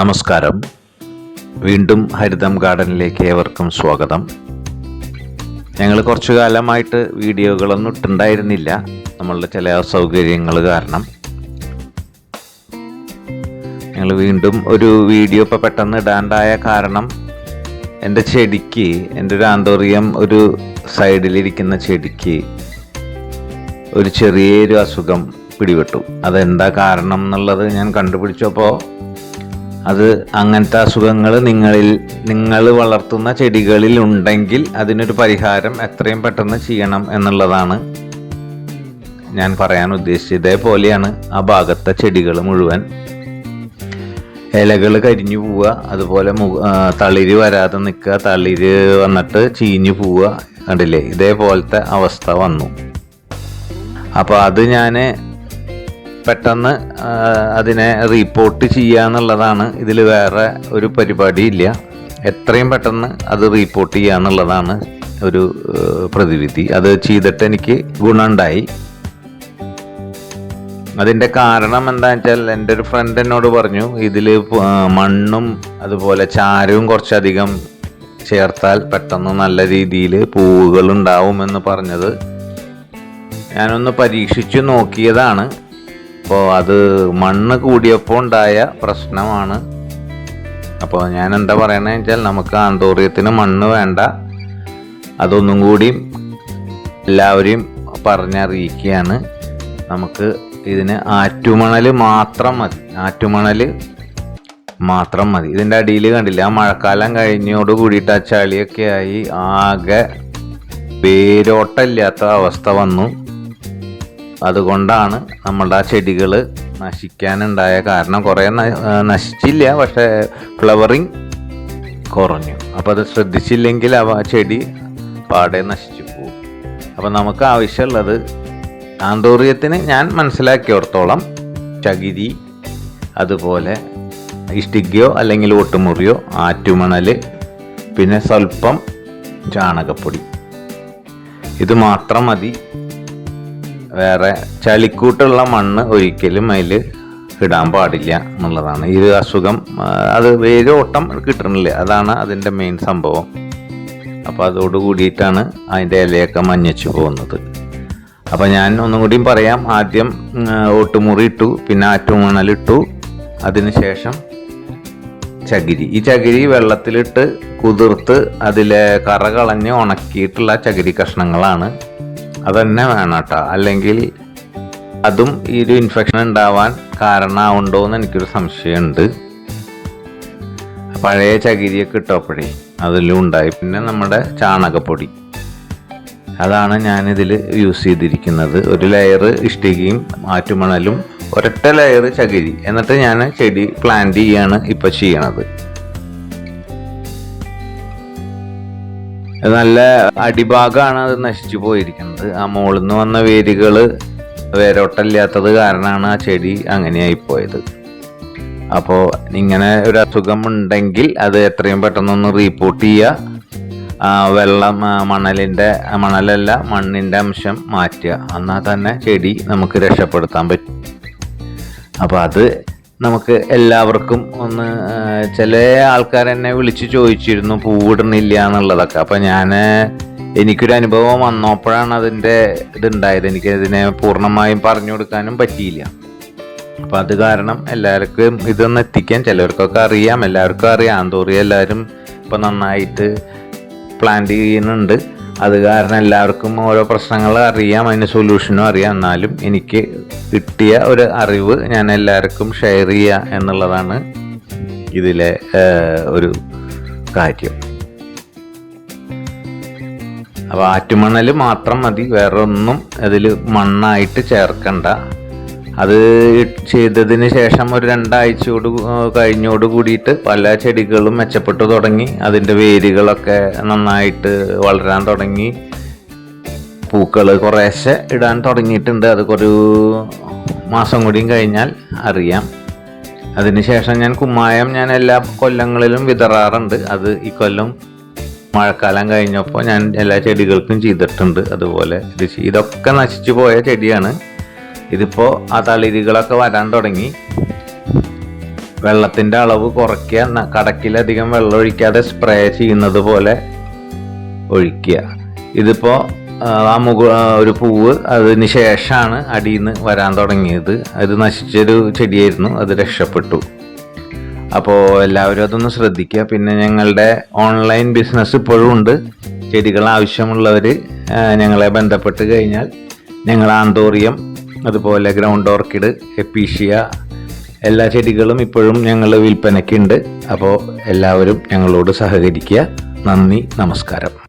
നമസ്കാരം. വീണ്ടും ഹരിതം ഗാർഡനിലേക്ക് ഏവർക്കും സ്വാഗതം. ഞങ്ങൾ കുറച്ചു കാലമായിട്ട് വീഡിയോകളൊന്നും ഇട്ടുണ്ടായിരുന്നില്ല നമ്മളുടെ ചില അസൗകര്യങ്ങൾ കാരണം. ഞങ്ങൾ വീണ്ടും ഒരു വീഡിയോ ഇപ്പോൾ പെട്ടെന്ന് ഇടാണ്ടായ കാരണം എന്റെ ചെടിക്ക് എന്റെ ഒരു ആന്തോറിയം ഒരു സൈഡിലിരിക്കുന്ന ചെടിക്ക് ഒരു ചെറിയൊരു അസുഖം പിടിപെട്ടു. അതെന്താ കാരണം എന്നുള്ളത് ഞാൻ കണ്ടുപിടിച്ചപ്പോൾ അത് അങ്ങനത്തെ അസുഖങ്ങൾ നിങ്ങളിൽ നിങ്ങൾ വളർത്തുന്ന ചെടികളിൽ ഉണ്ടെങ്കിൽ അതിനൊരു പരിഹാരം എത്രയും പെട്ടെന്ന് ചെയ്യണം എന്നുള്ളതാണ് ഞാൻ പറയാൻ ഉദ്ദേശിച്ചത്. ഇതേപോലെയാണ് ആ ഭാഗത്തെ ചെടികൾ മുഴുവൻ. ഇലകൾ കരിഞ്ഞു പോവുക അതുപോലെ തളിര് വരാതെ നിൽക്കുക തളിര് വന്നിട്ട് ചീഞ്ഞു പോവുക കണ്ടില്ലേ? ഇതേപോലത്തെ അവസ്ഥ വന്നു. അപ്പോൾ അത് ഞാൻ പെട്ടെന്ന് അതിനെ റിപ്പോർട്ട് ചെയ്യുക എന്നുള്ളതാണ് ഇതിൽ വേറെ ഒരു പരിപാടി ഇല്ല എത്രയും പെട്ടെന്ന് അത് റിപ്പോർട്ട് ചെയ്യുക എന്നുള്ളതാണ് ഒരു പ്രതിവിധി. അത് ചെയ്തിട്ട് എനിക്ക് ഗുണമുണ്ടായി. അതിന്റെ കാരണം എന്താണെന്ന് വെച്ചാൽ എന്റെ ഒരു ഫ്രണ്ട് എന്നോട് പറഞ്ഞു ഇതിൽ മണ്ണും അതുപോലെ ചാരവും കുറച്ചധികം ചേർത്താൽ പെട്ടെന്ന് നല്ല രീതിയിൽ പൂവുകൾ ഉണ്ടാവുമെന്ന് പറഞ്ഞത് ഞാനൊന്ന് പരീക്ഷിച്ചു നോക്കിയതാണ്. അപ്പോൾ അത് മണ്ണ് കൂടിയപ്പോൾ ഉണ്ടായ പ്രശ്നമാണ്. അപ്പോൾ ഞാൻ എന്താ പറയണതെന്ന് വെച്ചാൽ നമുക്ക് ആന്തോറിയത്തിന് മണ്ണ് വേണ്ട. അതൊന്നും കൂടി എല്ലാവരെയും പറഞ്ഞറിയിക്കുകയാണ്. നമുക്ക് ഇതിന് ആറ്റുമണൽ മാത്രം മതി. ആറ്റുമണൽ മാത്രം മതി. ഇതിന്റെ അടിയിൽ കണ്ടില്ല ആ മഴക്കാലം കഴിഞ്ഞോട് കൂടിയിട്ട് ആ ചളിയൊക്കെ ആയി ആകെ വേരോട്ടമില്ലാത്ത അവസ്ഥ വന്നു. അതുകൊണ്ടാണ് നമ്മളുടെ ആ ചെടികൾ നശിക്കാനുണ്ടായ കാരണം. കുറേ നശിച്ചില്ല പക്ഷേ ഫ്ലവറിങ് കുറഞ്ഞു. അപ്പോൾ അത് ശ്രദ്ധിച്ചില്ലെങ്കിൽ അവ ചെടി പാടെ നശിച്ചു പോകും. അപ്പോൾ നമുക്ക് ആവശ്യമുള്ളത് ആന്തോറിയത്തിന് ഞാൻ മനസ്സിലാക്കിയോടത്തോളം ചകിരി അതുപോലെ ഇഷ്ടികയോ അല്ലെങ്കിൽ ഒട്ടുമുറിയോ ആറ്റുമണൽ പിന്നെ സ്വല്പം ചാണകപ്പൊടി. ഇത് മാത്രം മതി. വേറെ ചളിക്കൂട്ടുള്ള മണ്ണ് ഒരിക്കലും അതിൽ ഇടാൻ പാടില്ല എന്നുള്ളതാണ്. ഈ അസുഖം അത് ഓട്ടം കിട്ടണില്ല. അതാണ് അതിന്റെ മെയിൻ സംഭവം. അപ്പോൾ അതോട് കൂടിയിട്ടാണ് അതിന്റെ ഇലയൊക്കെ മഞ്ഞച്ചു പോകുന്നത്. അപ്പോൾ ഞാൻ ഒന്നും കൂടിയും പറയാം. ആദ്യം ഓട്ടുമുറി ഇട്ടു പിന്നെ ആറ്റുമണലിട്ടു അതിനുശേഷം ചകിരി. ഈ ചകിരി വെള്ളത്തിലിട്ട് കുതിർത്ത് അതിലെ കറ കളഞ്ഞ് ഉണക്കിയിട്ടുള്ള ചകിരി കഷ്ണങ്ങളാണ് അതന്നെ വേണം കേട്ടോ അല്ലെങ്കിൽ അതും ഈ ഒരു ഇൻഫെക്ഷൻ ഉണ്ടാവാൻ കാരണമാവുണ്ടോ എന്ന് എനിക്കൊരു സംശയമുണ്ട്. പഴയ ചകിരിയൊക്കെ ഇട്ടപ്പോഴേ അതിലും ഉണ്ടായി. പിന്നെ നമ്മുടെ ചാണകപ്പൊടി. അതാണ് ഞാനിതിൽ യൂസ് ചെയ്തിരിക്കുന്നത്. ഒരു ലെയർ ഇഷ്ടികയും ആറ്റുമണലും ഒരൊറ്റ ലെയർ ചകിരി. എന്നിട്ട് ഞാൻ ചെടി പ്ലാന്റ് ചെയ്യാണ് ഇപ്പോൾ ചെയ്യണത്. നല്ല അടിഭാഗമാണ് അത് നശിച്ചു പോയിരിക്കുന്നത്. ആ മുകളിൽ നിന്ന് വന്ന വേരുകൾ വേരോട്ടമില്ലാത്തത് കാരണമാണ് ആ ചെടി അങ്ങനെയായി പോയത്. അപ്പോൾ ഇങ്ങനെ ഒരു അസുഖം ഉണ്ടെങ്കിൽ അത് എത്രയും പെട്ടെന്നൊന്ന് റീപ്പോർട്ട് ചെയ്യുക ആ, വെള്ളം മണലിന്റെ മണലല്ല മണ്ണിന്റെ അംശം മാറ്റുക. എന്നാൽ തന്നെ ചെടി നമുക്ക് രക്ഷപ്പെടുത്താൻ പറ്റും. അപ്പോൾ അത് നമുക്ക് എല്ലാവർക്കും ഒന്ന് ചില ആൾക്കാർ എന്നെ വിളിച്ച് ചോദിച്ചിരുന്നു പൂവിടുന്നില്ല എന്നുള്ളതൊക്കെ. അപ്പം ഞാൻ എനിക്കൊരു അനുഭവം വന്നപ്പോഴാണ് അതിന്റെ ഇതുണ്ടായത്. എനിക്ക് ഇതിനെ പൂർണമായും പറഞ്ഞു കൊടുക്കാനും പറ്റിയില്ല. അപ്പം അത് കാരണം എല്ലാവർക്കും ഇതൊന്ന് എത്തിക്കാൻ ചിലവർക്കൊക്കെ അറിയാം. എല്ലാവർക്കും അറിയാം. ആന്തോറിയ എല്ലാവരും ഇപ്പം നന്നായിട്ട് പ്ലാന്റ് ചെയ്യുന്നുണ്ട്. അത് കാരണം എല്ലാവർക്കും ഓരോ പ്രശ്നങ്ങൾ അറിയാം അതിന് സൊല്യൂഷനും അറിയാം. എന്നാലും എനിക്ക് കിട്ടിയ ഒരു അറിവ് ഞാൻ എല്ലാവർക്കും ഷെയർ ചെയ്യുക എന്നുള്ളതാണ് ഇതിലെ ഒരു കാര്യം. അപ്പോൾ ആറ്റുമണൽ മാത്രം മതി വേറൊന്നും അതിൽ മണ്ണായിട്ട് ചേർക്കണ്ട. അത് ചെയ്തതിന് ശേഷം ഒരു രണ്ടാഴ്ചയോട് കഴിഞ്ഞോട് കൂടിയിട്ട് പല ചെടികളും മെച്ചപ്പെട്ടു തുടങ്ങി. അതിന്റെ വേരുകളൊക്കെ നന്നായിട്ട് വളരാൻ തുടങ്ങി. പൂക്കൾ കുറേശ്ശെ ഇടാൻ തുടങ്ങിയിട്ടുണ്ട്. അത് ഒരു മാസം കൂടിയും കഴിഞ്ഞാൽ അറിയാം. അതിനുശേഷം ഞാൻ കുമ്മായം ഞാൻ എല്ലാ കൊല്ലങ്ങളിലും വിതറാറുണ്ട്. അത് ഈ കൊല്ലം മഴക്കാലം കഴിഞ്ഞപ്പോൾ ഞാൻ എല്ലാ ചെടികൾക്കും ചെയ്തിട്ടുണ്ട്. അതുപോലെ ഇത് ഇതൊക്കെ നശിച്ചു പോയ ചെടിയാണ്. ഇതിപ്പോൾ ആ തളിരുകളൊക്കെ വരാൻ തുടങ്ങി. വെള്ളത്തിന്റെ അളവ് കുറയ്ക്കുക കടക്കിലധികം വെള്ളം ഒഴിക്കാതെ സ്പ്രേ ചെയ്യുന്നത് പോലെ ഒഴിക്കുക. ഇതിപ്പോൾ ആ മുക ഒരു പൂവ് അതിന് ശേഷമാണ് അടിയിൽ നിന്ന് വരാൻ തുടങ്ങിയത്. അത് നശിച്ചൊരു ചെടിയായിരുന്നു അത് രക്ഷപ്പെട്ടു. അപ്പോൾ എല്ലാവരും അതൊന്ന് ശ്രദ്ധിക്കുക. പിന്നെ ഞങ്ങളുടെ ഓൺലൈൻ ബിസിനസ് ഇപ്പോഴും ഉണ്ട്. ചെടികൾ ആവശ്യമുള്ളവർ ഞങ്ങളെ ബന്ധപ്പെട്ട് കഴിഞ്ഞാൽ ഞങ്ങൾ ആന്തോറിയം അതുപോലെ ഗ്രൗണ്ട് ഓർക്കിഡ് എപ്പീഷ്യ എല്ലാ ചെടികളും ഇപ്പോഴും ഞങ്ങൾ വിൽപ്പനയ്ക്കുണ്ട്. അപ്പോൾ എല്ലാവരും ഞങ്ങളോട് സഹകരിക്കുക. നന്ദി നമസ്കാരം.